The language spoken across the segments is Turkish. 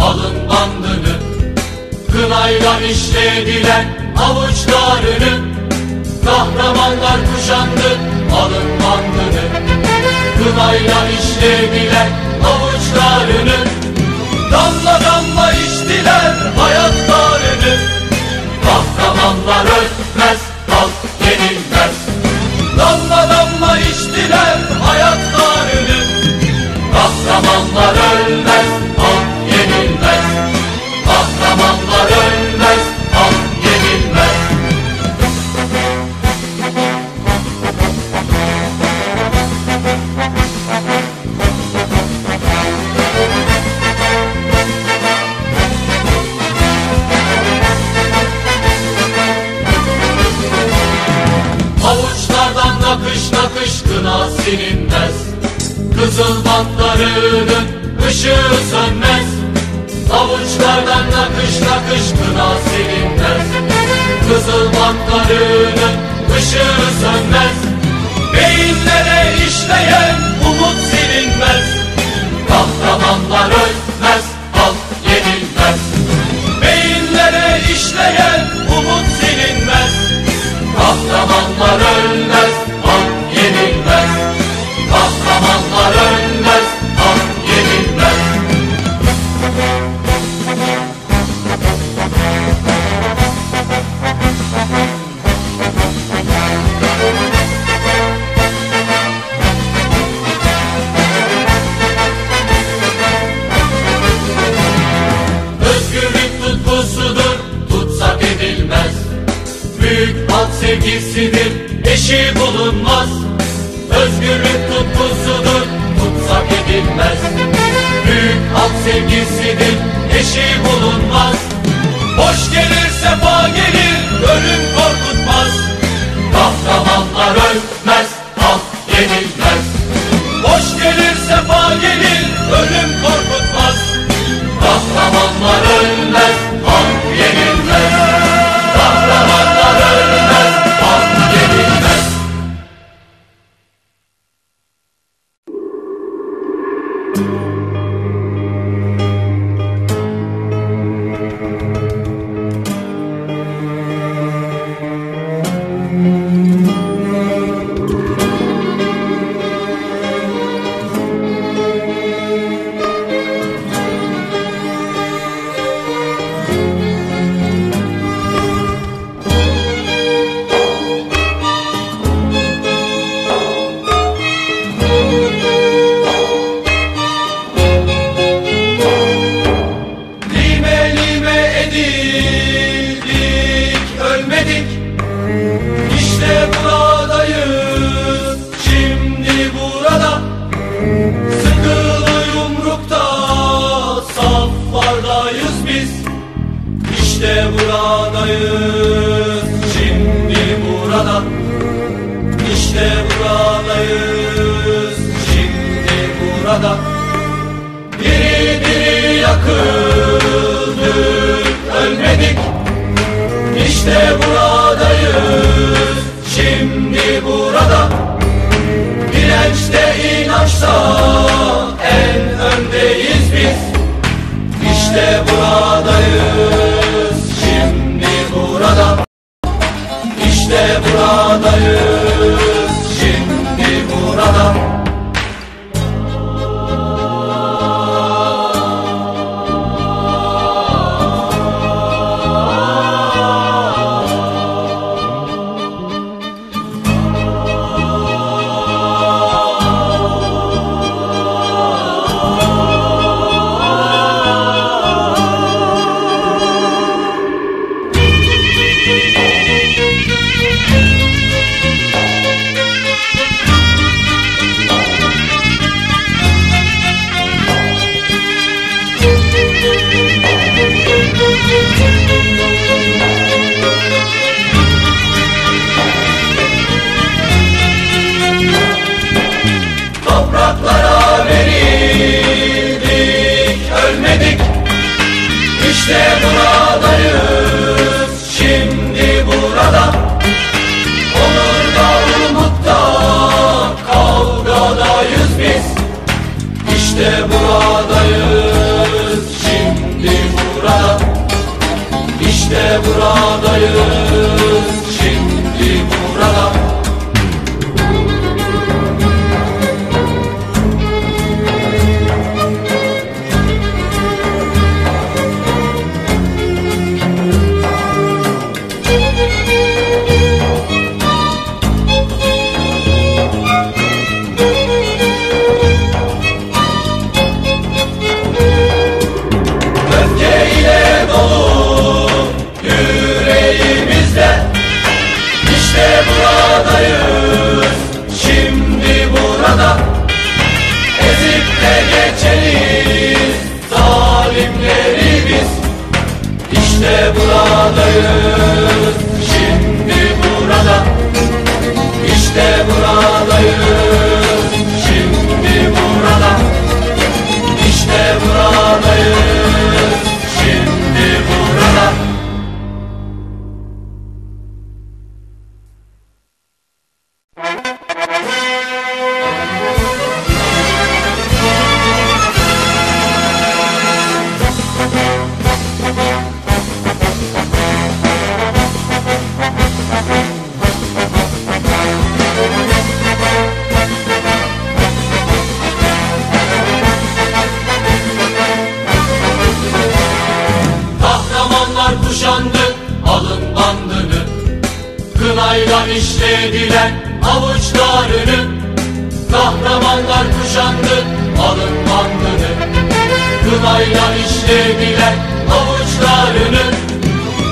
alın bandını Kınayla işlediler avuçlarını. Kahramanlar kuşandı alın bandını Kınayla işlediler avuçlarını. Damla damla içtiler hayatlarını. Kahramanlar ölmez halk yenilmez. Silinmez Kızıl bantlarının ışığı sönmez. Avuçlardan nakış nakış kına silinmez Kızıl bantlarının ışığı sönmez. Beyinlere işleyen umut silinmez. Kahramanlar ölmez, diri yakıldık, ölmedik İşte buradayız, şimdi burada. Dirençte inançta en öndeyiz biz İşte buradayız, şimdi burada İşte buradayız, İşte buradayız, şimdi burada. İşte buradayız buradayız. Şimdi burada Ezip de geçeriz. Zalimleri biz İşte buradayız. Şimdi burada İşte buradayız İşlediler avuçlarını. Kahramanlar kuşandı alın bandını. Kınayla işlediler avuçlarını.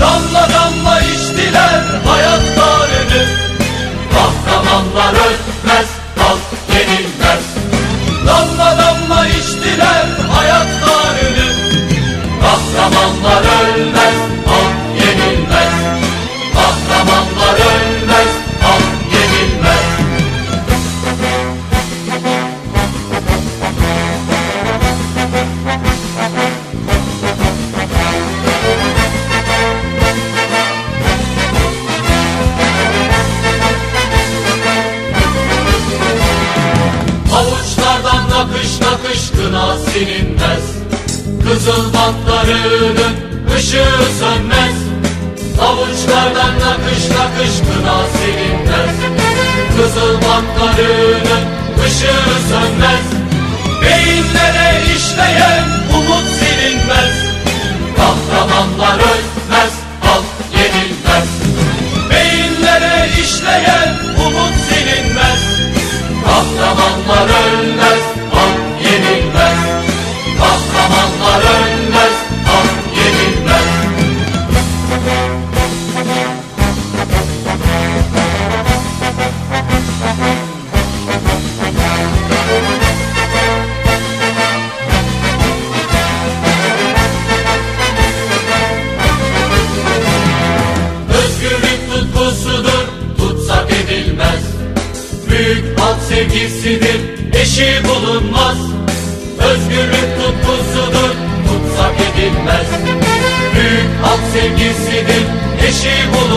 Damla damla içtiler hayatlarını. Kahramanlar ölmez,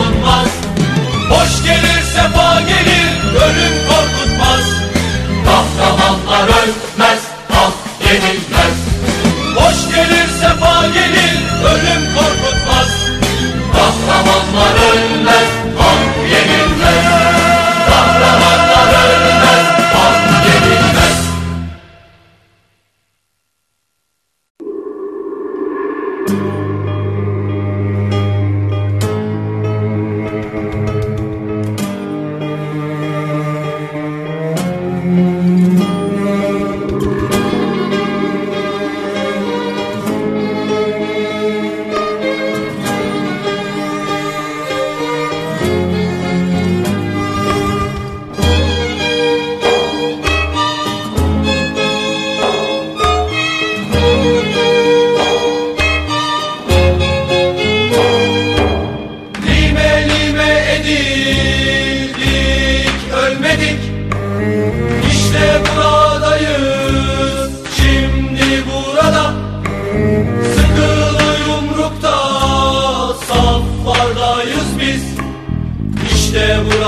bulunmaz. Hoş gelir, sefa gelir, ölüm korkutmaz. Kahramanlar ölmez, halk yenilmez. Hoş gelir, sefa gelir, ölüm korkutmaz. Kahramanlar ölmez, halk yenilmez. Kahramanlar ölmez, halk yenilmez. Lime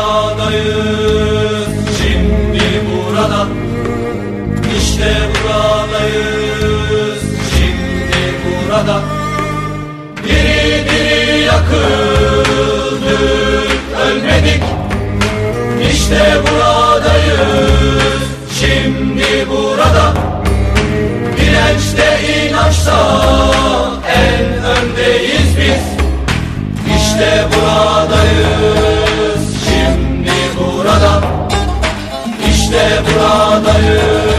buradayız, şimdi burada İşte buradayız, şimdi burada Diri diri yakıldık, ölmedik. İşte buradayız, şimdi burada Dirençte inançta en öndeyiz biz. İşte buradayız, buradayız,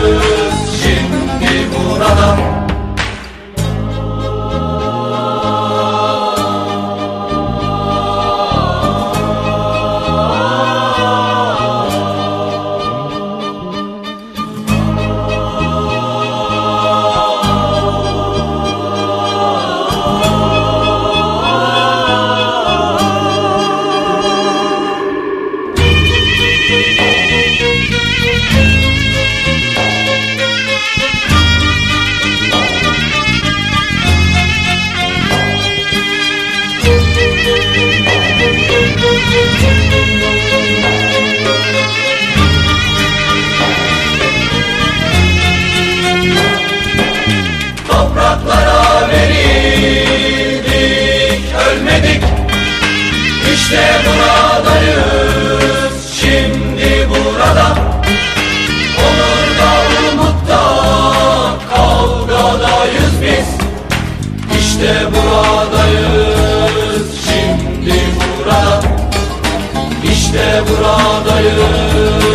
İşte buradayız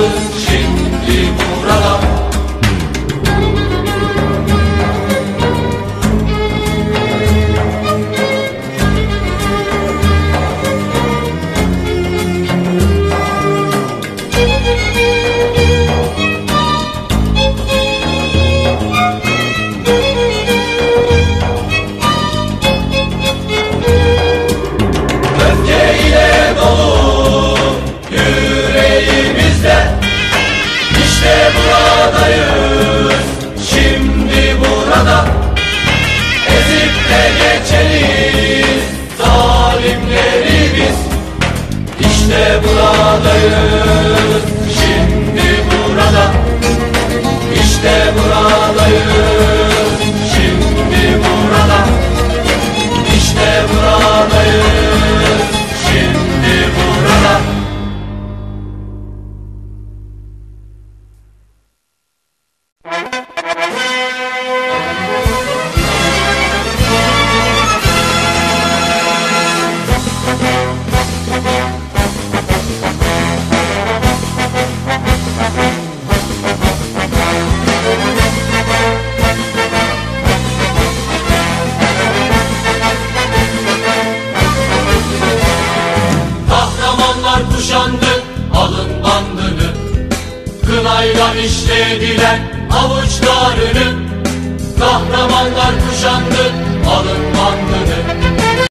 İşte buradayız